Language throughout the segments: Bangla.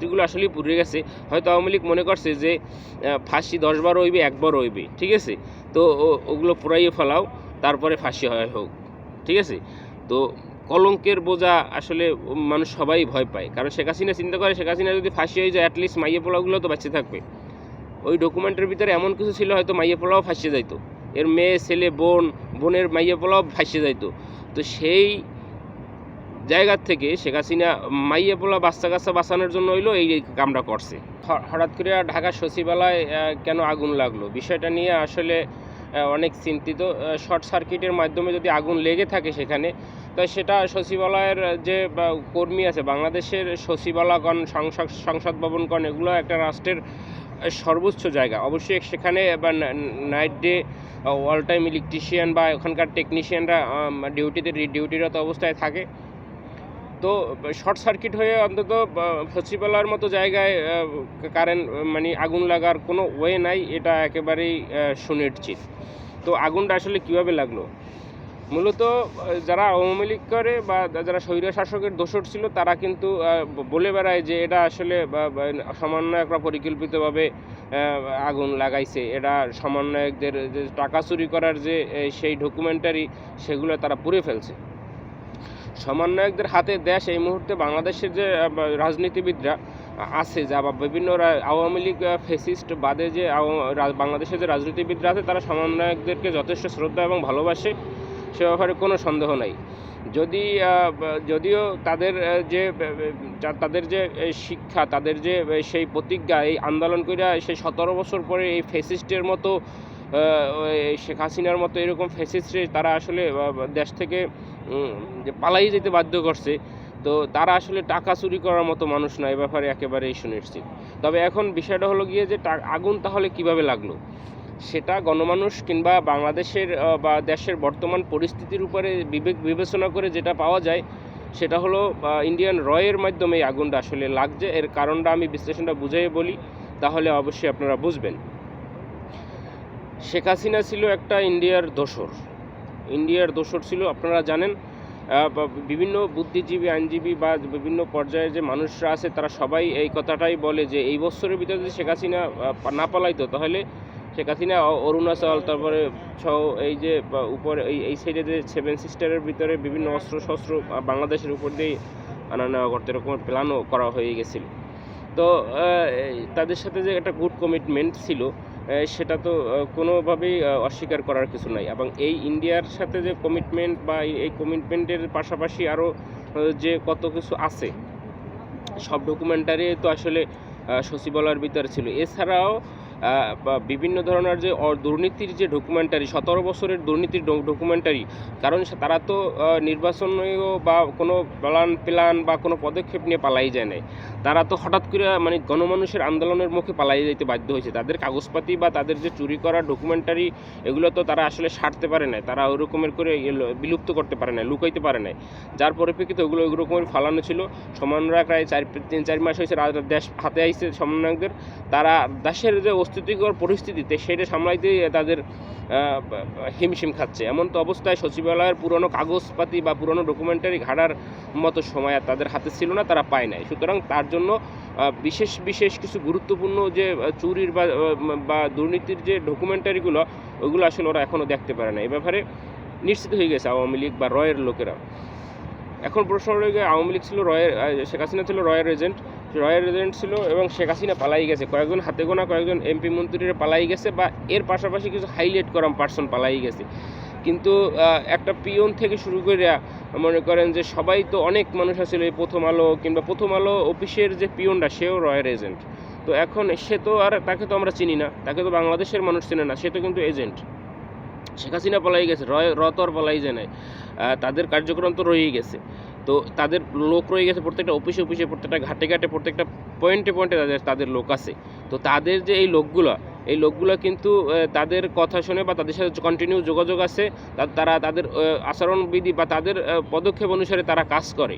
যেগুলো আসলে পুড়ে গেছে। হয়তো আওয়ামী লীগ মনে করছে যে ফাঁসি দশবার হইবে, একবার হইবে, ঠিক আছে? তো ওগুলো পুরাইয়ে ফেলাও, তারপরে ফাঁসি হয় হোক, ঠিক আছে? তো কলঙ্কের বোঝা আসলে মানুষ সবাই ভয় পায়। কারণ শেখ হাসিনা চিন্তা করে, শেখ হাসিনা যদি ফাঁসি হয়ে যায় অ্যাটলিস্ট মাইয়ে পোলাগুলো তো বেঁচে থাকবে। ওই ডকুমেন্টের ভিতরে এমন কিছু ছিল, হয়তো মাইয়ে পোলাও ফাঁসিয়ে যাইতো। এর মেয়ে, ছেলে, বোন, বোনের মাইয়ে পোলাও ফাঁসিয়ে যাইতো। তো সেই জায়গার থেকে শেখ হাসিনা মাইয়ে পোলা বাচ্চা কাচ্চা বাঁচানোর জন্য হইল এই কামটা করছে। হঠাৎ করে ঢাকা সচিবালয় কেন আগুন লাগল? বিষয়টা নিয়ে আসলে অনেক চিন্তিত। শর্ট সার্কিটের মাধ্যমে যদি আগুন লেগে থাকে সেখানে, তো সেটা সচিবালয়ের যে কর্মী আছে, বাংলাদেশের সচিবালয়গণ, সংসদ সংসদ ভবনগণ, এগুলো একটা রাষ্ট্রের সর্বোচ্চ জায়গা। অবশ্যই সেখানে, বা night day all time electrician বা ওখানকার টেকনিশিয়ানরা ডিউটিতে, ডিউটিরত অবস্থায় থাকে। তো, শর্ট সার্কিট হয়ে অন্তত সচিবালয়ের মতো জায়গায় কারেন্ট মানে আগুন লাগার কোনো ওয়ে নাই, এটা একেবারেই সুনিশ্চিত। তো আগুনটা আসলে কীভাবে লাগল? মূলত যারা আওয়ামী লীগ করে বা যারা স্বৈর শাসকের দোষর ছিল, তারা কিন্তু বলে বেড়ায় যে এটা আসলে সমন্বয়করা পরিকল্পিতভাবে আগুন লাগাইছে। এটা সমন্বয়কদের যে টাকা চুরি করার যে সেই ডকুমেন্টারি সেগুলো তারা পুড়ে ফেলছে। সমন্বয়কদের হাতে দেশ এই মুহূর্তে বাংলাদেশের যে রাজনীতিবিদরা আছে, যা, বা, বিভিন্ন আওয়ামী লীগ ফেসিস্ট বাদে যে বাংলাদেশের যে রাজনীতিবিদরা আছে, তারা সমন্বয়কদেরকে যথেষ্ট শ্রদ্ধা এবং ভালোবাসে, সে ব্যাপারে কোনো সন্দেহ নাই। যদি যদিও তাদের যে তাদের যে শিক্ষা, তাদের যে সেই প্রতিজ্ঞা, এই আন্দোলন করে সেই সতেরো বছর পরে এই ফেসিস্টের মতো শেখ হাসিনার মতো এরকম ফেসিস্টে তারা আসলে দেশ থেকে পালাই যেতে বাধ্য করছে, তো তারা আসলে টাকা চুরি করার মতো মানুষ না, এ ব্যাপারে একেবারেই সুনিশ্চিত। তবে এখন বিষয়টা হলো গিয়ে যে আগুন তাহলে কীভাবে লাগল? সেটা গণমানুষ কিংবা বাংলাদেশের বা দেশের বর্তমান পরিস্থিতির উপরে বিবেক, বিবেচনা করে যেটা পাওয়া যায়, সেটা হলো ইন্ডিয়ান রয়ের মাধ্যমে আগুনটা আসলে লাগছে। এর কারণটা আমি বিশ্লেষণটা বুঝিয়ে বলি, তাহলে অবশ্যই আপনারা বুঝবেন। শেখ হাসিনা ছিল একটা ইন্ডিয়ার দোসর। ইন্ডিয়ার দোসর ছিল, আপনারা জানেন বিভিন্ন বুদ্ধিজীবী, আইনজীবী বা বিভিন্ন পর্যায়ে যে মানুষরা আছে, তারা সবাই এই কথাটাই বলে যে, এই বছরের ভিতরে যদি শেখ হাসিনা না পালাইতো, তাহলে শেখ হাসিনা অরুণাচল, তারপরে ছ, এই যে উপরে, এই এই সাইডে যে সেভেন সিস্টারের ভিতরে বিভিন্ন অস্ত্র শস্ত্র বাংলাদেশের উপর দিয়েই আনা নেওয়া করতে এরকমের প্ল্যানও করা হয়ে গেছিল। তো তাদের সাথে যে একটা গুড কমিটমেন্ট ছিল সেটা তো কোনোভাবেই অস্বীকার করার কিছু নাই। এবং এই ইন্ডিয়ার সাথে যে কমিটমেন্ট বা এই- কমিটমেন্টের পাশাপাশি আরও যে কত কিছু আছে, সব ডকুমেন্টারি তো আসলে সচিবালয়ের ভিতরে ছিল। এছাড়াও বিভিন্ন ধরনের যে দুর্নীতির যে ডকুমেন্টারি সতেরো বছরের দুর্নীতির ডকুমেন্টারি কারণ তারা তো নির্বাচনীয় বা কোনো প্ল্যান প্ল্যান বা কোনো পদক্ষেপ নিয়ে পালাই যায় নাই। তারা তো হঠাৎ করে মানে গণমানুষের আন্দোলনের মুখে পালাই যেতে বাধ্য হয়েছে। তাদের কাগজপাতি বা তাদের যে চুরি করা ডকুমেন্টারি এগুলো তো তারা আসলে সারতে পারে না তারা ওই রকমের করে বিলুপ্ত করতে পারে না লুকাইতে পারে না যার পরিপ্রেক্ষিতে ওগুলো ওই রকমের ফালানো ছিল। সমন্বয়ক প্রায় চার, তিন, চার মাস হয়েছে দেশ হাতে আইছে সমন্বয়কদের। তারা দেশের যে অস্তিত্বকর পরিস্থিতিতে সেটা সামলাইতে তাদের হিমশিম খাচ্ছে। এমন তো অবস্থায় সচিবালয়ের পুরনো কাগজপাতি বা পুরনো ডকুমেন্টারি ঘাটার মতো সময় আর তাদের হাতে ছিল না, তারা পায় নাই। সুতরাং তার জন্য বিশেষ বিশেষ কিছু গুরুত্বপূর্ণ যে চুরির বা বা দুর্নীতির যে ডকুমেন্টারিগুলো, ওগুলো আসলে ওরা এখনও দেখতে পারে না। এ ব্যাপারে নিশ্চিত হয়ে গেছে আওয়ামী লীগ বা রয়ের লোকেরা। এখন প্রশ্ন রয়ে গিয়ে আওয়ামী লীগ ছিল রয়ের শেখ হাসিনা ছিল রয়ের এজেন্ট রয়ের এজেন্ট ছিল এবং শেখ হাসিনা পালাই গেছে। কয়েকজন হাতে গোনা, কয়েকজন এমপি মন্ত্রীরা পালাই গেছে বা এর পাশাপাশি কিছু হাইলাইট করা পার্সন পালাই গেছে। কিন্তু একটা পিয়ন থেকে শুরু করে মনে করেন যে সবাই তো অনেক মানুষ আছিল এই প্রথম আলো কিংবা প্রথম আলো অফিসের যে পিয়নটা, সেও রয়ের এজেন্ট। তো এখন সে তো আর, তাকে তো আমরা চিনি না, তাকে তো বাংলাদেশের মানুষ চেনে না, সে তো কিন্তু এজেন্ট। শেখ হাসিনা পলাই গেছে, রয় র তো আর পলাই যায় নাই। তাদের কার্যক্রম তো রয়েই গেছে। তো তাদের লোক রয়ে গেছে প্রত্যেকটা অফিসে অফিসে প্রত্যেকটা ঘাটে ঘাটে, প্রত্যেকটা পয়েন্টে পয়েন্টে তাদের তাদের লোক আছে। তো তাদের যে এই লোকগুলো এই লোকগুলো কিন্তু তাদের কথা শুনে বা তাদের সাথে কন্টিনিউ যোগাযোগ আছে তারা তাদের আচরণবিধি বা তাদের পদক্ষেপ অনুসারে তারা কাজ করে।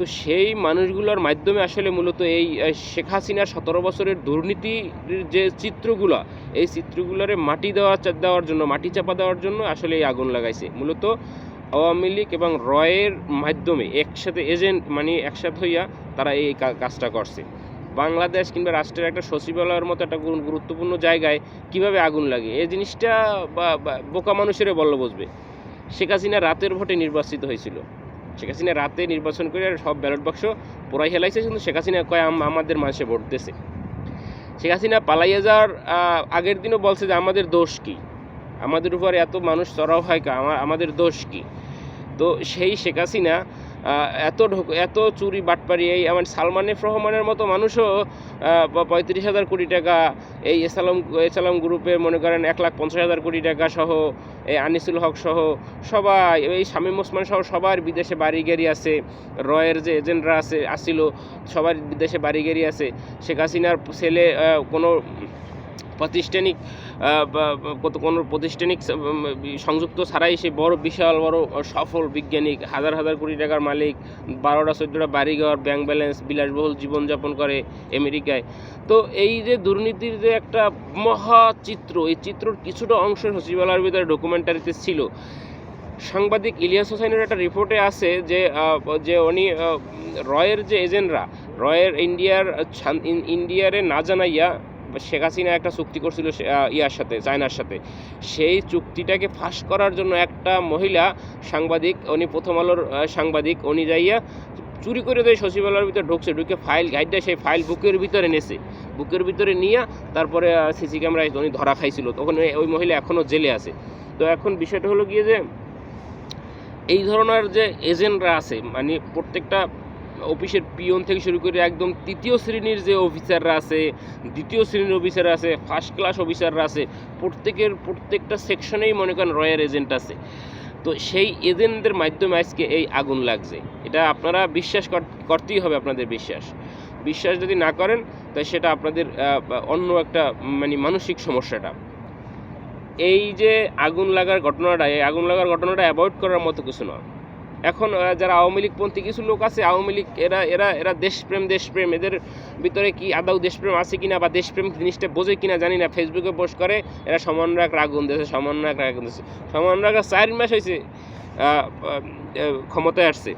তো সেই মানুষগুলোর মাধ্যমে আসলে মূলত এই শেখ হাসিনার সতেরো বছরের দুর্নীতির যে চিত্রগুলো, এই চিত্রগুলোরে মাটি দেওয়া দেওয়ার জন্য, মাটি চাপা দেওয়ার জন্য আসলে এই আগুন লাগাইছে। মূলত আওয়ামী লীগ এবং রয়ের মাধ্যমে একসাথে এজেন্ট মানে একসাথে হইয়া তারা এই কাজটা করছে। বাংলাদেশ কিংবা রাষ্ট্রের একটা সচিবালয়ের মতো একটা গুরুত্বপূর্ণ জায়গায় কীভাবে আগুন লাগে, এই জিনিসটা বা- বা- বোকা মানুষেরা বললে বুঝবে। শেখ হাসিনা রাতের ভোটে নির্বাচিত হয়েছিল। শেখ হাসিনা রাতে নির্বাচন করে সব ব্যালট বাক্স পোড়াই হেলাইছে কিন্তু শেখ হাসিনা কয়, আম- আমাদের মানুষে ভোট দিয়েছে শেখ হাসিনা পালাইয়া যাওয়ার আগের দিনও বলছে যে, আমাদের দোষ কি? আমাদের উপর এত মানুষ চড়াও হয় আমাদের দোষ কি? তো সেই শেখ হাসিনা এত ঢোক, এত চুরি বাটপারি, এই আমার সালমান রহমানের মতো মানুষও পঁয়ত্রিশ হাজার কোটি টাকা এই এসালাম এসালাম গ্রুপের মনে করেন এক লাখ পঞ্চাশ হাজার কোটি টাকা সহ, এই আনিসুল হক সহ সবাই, এই শামীম ওসমান সহ সবার বিদেশে বাড়ি গাড়ি আছে, রয়ের যে এজেন্টরা আছে আসছিল সবার বিদেশে বাড়ি গাড়ি আছে। শেখ হাসিনার ছেলে কোনো প্রাতিষ্ঠানিক কোনো প্রাতিষ্ঠানিক সংযুক্ত ছাড়াই সে বড়, বিশাল, বড়, সফল, বিজ্ঞানিক, হাজার হাজার কোটি টাকার মালিক, বারোটা, চোদ্দোটা বাড়িঘর, ব্যাংক ব্যালেন্স, বিলাসবহুল জীবনযাপন করে আমেরিকায়। তো এই যে দুর্নীতির যে একটা মহা চিত্র, এই চিত্রর কিছুটা অংশ সচিবালয়ের ভিতরে ডকুমেন্টারিতে ছিল। সাংবাদিক ইলিয়াস হোসেনের একটা রিপোর্টে আছে যে যে উনি রয়ের যে এজেন্টরা, রয়ের ইন্ডিয়ার ইন্ডিয়ারে না জানাইয়া শেখ হাসিনা একটা চুক্তি করছিল ইয়ার সাথে, চায়নার সাথে। সেই চুক্তিটাকে ফাঁস করার জন্য একটা মহিলা সাংবাদিক, উনি প্রথম আলোর সাংবাদিক, উনি যাইয়া চুরি করে দেয় সচিবালয়ের ভিতরে, ঢুকছে, ঢুকে ফাইল গাইডটা সেই ফাইল বুকের ভিতরে নেছে। বুকের ভিতরে নিয়ে তারপরে সিসি ক্যামেরায় উনি ধরা খাইছিল। তখন ওই মহিলা এখনও জেলে আছে। তো এখন বিষয়টা হলো গিয়ে যে, এই ধরনের যে এজেন্টরা আছে মানে প্রত্যেকটা অফিসের পিয়ন থেকে শুরু করে একদম তৃতীয় শ্রেণির যে অফিসাররা আছে, দ্বিতীয় শ্রেণির অফিসার আছে ফার্স্ট ক্লাস অফিসাররা আছে, প্রত্যেকের প্রত্যেকটা সেকশনেই মনে করেন রয়্যাল এজেন্ট আছে। তো সেই এজেন্টদের মাধ্যমে আজকে এই আগুন লাগছে। এটা আপনারা বিশ্বাস কর- করতেই হবে আপনাদের বিশ্বাস। বিশ্বাস যদি না করেন তাই সেটা আপনাদের অন্য একটা মানে মানসিক সমস্যাটা। এই যে আগুন লাগার ঘটনাটা, এই আগুন লাগার ঘটনাটা অ্যাভয়েড করার মতো কিছু নয় এখন যারা আওয়ামী লীগপন্থী কিছু লোক আছে, আওয়ামী লীগ, এরা এরা এরা দেশপ্রেম দেশপ্রেম। এদের ভিতরে কি আদৌ দেশপ্রেম আছে কিনা বা দেশপ্রেম জিনিসটা বোঝে কিনা জানি না। ফেসবুকে পোস্ট করে, এরা সমান রাখ আগুন দিয়েছে সমান রাখ আগুন দিয়েছে সমান রাখ চার মাস হয়েছে ক্ষমতায় আসছে।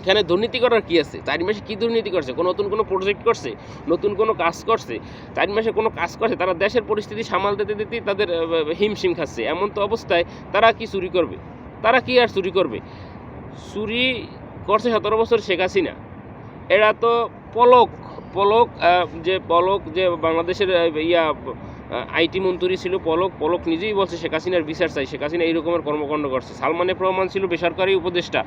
এখানে দুর্নীতি করার কী আছে? চার মাসে কি দুর্নীতি করছে? কোনো নতুন কোনো প্রজেক্ট করছে? নতুন কোনো কাজ করছে? চার মাসে কোনো কাজ করছে? তারা দেশের পরিস্থিতি সামাল দিতে দিতেই তাদের হিমশিম খাচ্ছে। এমন তো অবস্থায় তারা কি চুরি করবে? তারা কি আর চুরি করবে? চুরি করছে সতেরো বছর শেখ হাসিনা। এরা তো পলক পলক যে পলক যে বাংলাদেশের ইয়া আইটি মন্ত্রী ছিল পলক পলক নিজেই বলছে শেখ হাসিনার বিচার চাই। শেখ হাসিনা এই রকমের কর্মকাণ্ড করছে। সালমান এফ রহমান ছিল বেসরকারি উপদেষ্টা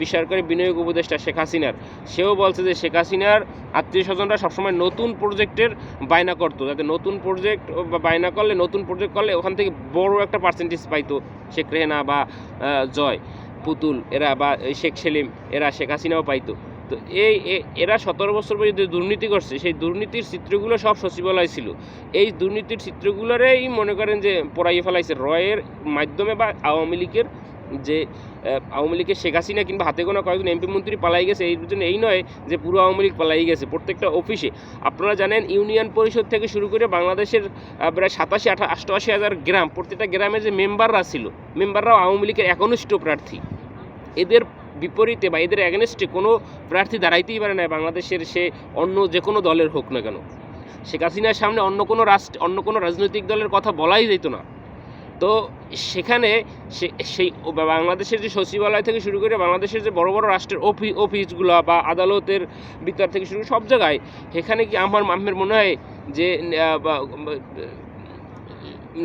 বেসরকারি বিনিয়োগ উপদেষ্টা শেখ হাসিনার। সেও বলছে যে শেখ হাসিনার আত্মীয় স্বজনরা সবসময় নতুন প্রজেক্টের বায়না করতো, যাতে নতুন প্রজেক্ট বায়না করলে, নতুন প্রজেক্ট করলে ওখান থেকে বড় একটা পার্সেন্টেজ পাইতো শেখ রেহেনা বা জয়। পুতুল, এরা বা শেখ সেলিম, এরা শেখ হাসিনাও পাইতো। তো এই এরা সতেরো বছর পর্যন্ত দুর্নীতি করছে, সেই দুর্নীতির চিত্রগুলো সব সচিবালয় ছিল। এই দুর্নীতির চিত্রগুলোরেই মনে করেন যে পড়াইয়ে ফেলাইছে। রয়ের মাধ্যমে বা আওয়ামী লীগের যে আওয়ামী লীগের শেখ হাসিনা কিংবা হাতে গোনা কয়েকজন এমপি মন্ত্রী পালাই গেছে, এই জন্য এই নয় যে পুরো আওয়ামী লীগ পালাই গেছে, প্রত্যেকটা অফিসে। আপনারা জানেন, ইউনিয়ন পরিষদ থেকে শুরু করে বাংলাদেশের প্রায় সাতাশি, আঠা অষ্টআশি হাজার গ্রাম, প্রত্যেকটা গ্রামে যে মেম্বাররা ছিল, মেম্বাররাও আওয়ামী লীগের একনিষ্ঠ প্রার্থী। এদের বিপরীতে বা এদের অ্যাগেনস্টে কোনো প্রার্থী দাঁড়াইতেই পারে না বাংলাদেশের সে অন্য যে কোনো দলের হোক না কেন। শেখ হাসিনার সামনে অন্য কোনো রাষ্ট্র অন্য কোনো রাজনৈতিক দলের কথা বলাই যেত না। তো সেখানে সেই বাংলাদেশের যে সচিবালয় থেকে শুরু করে বাংলাদেশের যে বড় বড় রাষ্ট্রের অফি অফিসগুলো বা আদালতের ভিতর থেকে শুরু সব জায়গায় সেখানে কি আমার আমার মনে হয় যে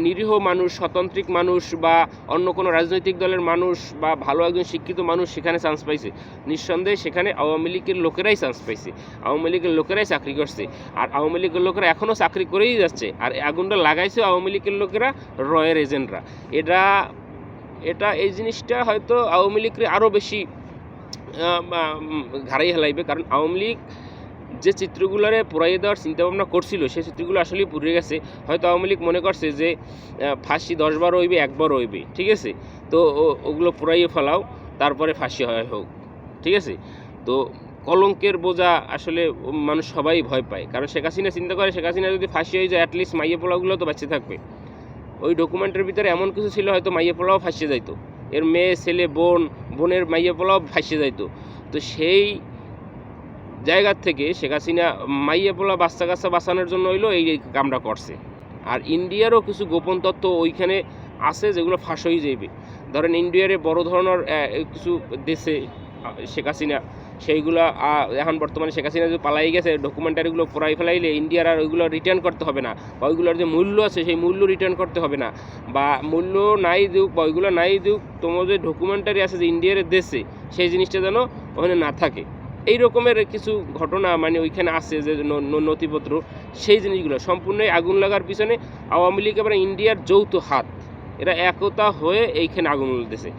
নিরীহ মানুষ, স্বতন্ত্রিক মানুষ বা অন্য কোনো রাজনৈতিক দলের মানুষ বা ভালো একজন শিক্ষিত মানুষ সেখানে চান্স পাইছে। নিঃসন্দেহে সেখানে আওয়ামী লীগের লোকেরাই চান্স পাইছে। আওয়ামী লীগের লোকেরাই চাকরি করছে। আর আওয়ামী লীগের লোকেরা এখনও চাকরি করেই যাচ্ছে। আর আগুনটা লাগাইছে আওয়ামী লীগের লোকেরা, রয়ের এজেন্টরা এটা এটা এই জিনিসটা হয়তো আওয়ামী লীগকে আরও বেশি ঘাড়াই হেলাইবে। কারণ আওয়ামী লীগ যে চিত্রগুলোরে পুরাইয়ে দেওয়ার চিন্তাভাবনা করছিল, সেই চিত্রগুলো আসলেই পুড়ে গেছে। হয়তো আওয়ামী লীগ মনে করছে যে ফাঁসি দশবার হইবে একবার হইবে, ঠিক আছে? তো ওগুলো পুরাইয়ে ফেলাও, তারপরে ফাঁসি হয় হোক, ঠিক আছে? তো কলঙ্কের বোঝা আসলে মানুষ সবাই ভয় পায়। কারণ শেখ হাসিনা চিন্তা করে, শেখ হাসিনা যদি ফাঁসি হয়ে যায় অ্যাটলিস্ট মাইয়ে পোলাগুলো তো বাঁচে থাকবে। ওই ডকুমেন্টের ভিতরে এমন কিছু ছিল, হয়তো মাইয়ে পোলাও ফাঁসিয়ে যাইতো। এর মেয়ে, ছেলে, বোন, বোনের মাইয়া পোলাও ভাসে যাইতো। তো সেই জায়গার থেকে শেখ হাসিনা মাইয়া পোলা বাচ্চা কাচ্চা বাঁচানোর জন্য হইল এই কামটা করছে। আর ইন্ডিয়ারও কিছু গোপন তত্ত্ব ওইখানে আছে যেগুলো ফাঁস হয়ে যাবে ধরেন ইন্ডিয়ারে বড় ধরনের কিছু দেশে শেখ হাসিনা, সেইগুলো এখন বর্তমানে শেখ হাসিনা যে পালাই গেছে ডকুমেন্টারিগুলো পড়াই ফেলাইলে ইন্ডিয়ার আর ওইগুলো রিটার্ন করতে হবে না। বা ওইগুলোর যে মূল্য আছে, সেই মূল্য রিটার্ন করতে হবে না। বা মূল্য নাই দিক বা ওইগুলো নাই দিক তোমার যে ডকুমেন্টারি আছে যে ইন্ডিয়ার দেশে, সেই জিনিসটা যেন ওখানে না থাকে। এই রকমের কিছু ঘটনা মানে ওইখানে আছে যে নথিপত্র, সেই জিনিসগুলো সম্পূর্ণই আগুন লাগার পিছনে আওয়ামী লীগ এবং ইন্ডিয়ার যৌথ হাত, এরা একতা হয়ে এইখানে আগুন দিতেছে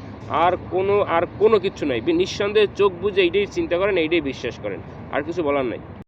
আর কোনো আর কোনো কিছু নাই। নিঃসন্দেহে চোখ বুঝে এইটাই চিন্তা করেন, এইটাই বিশ্বাস করেন। আর কিছু বলার নাই।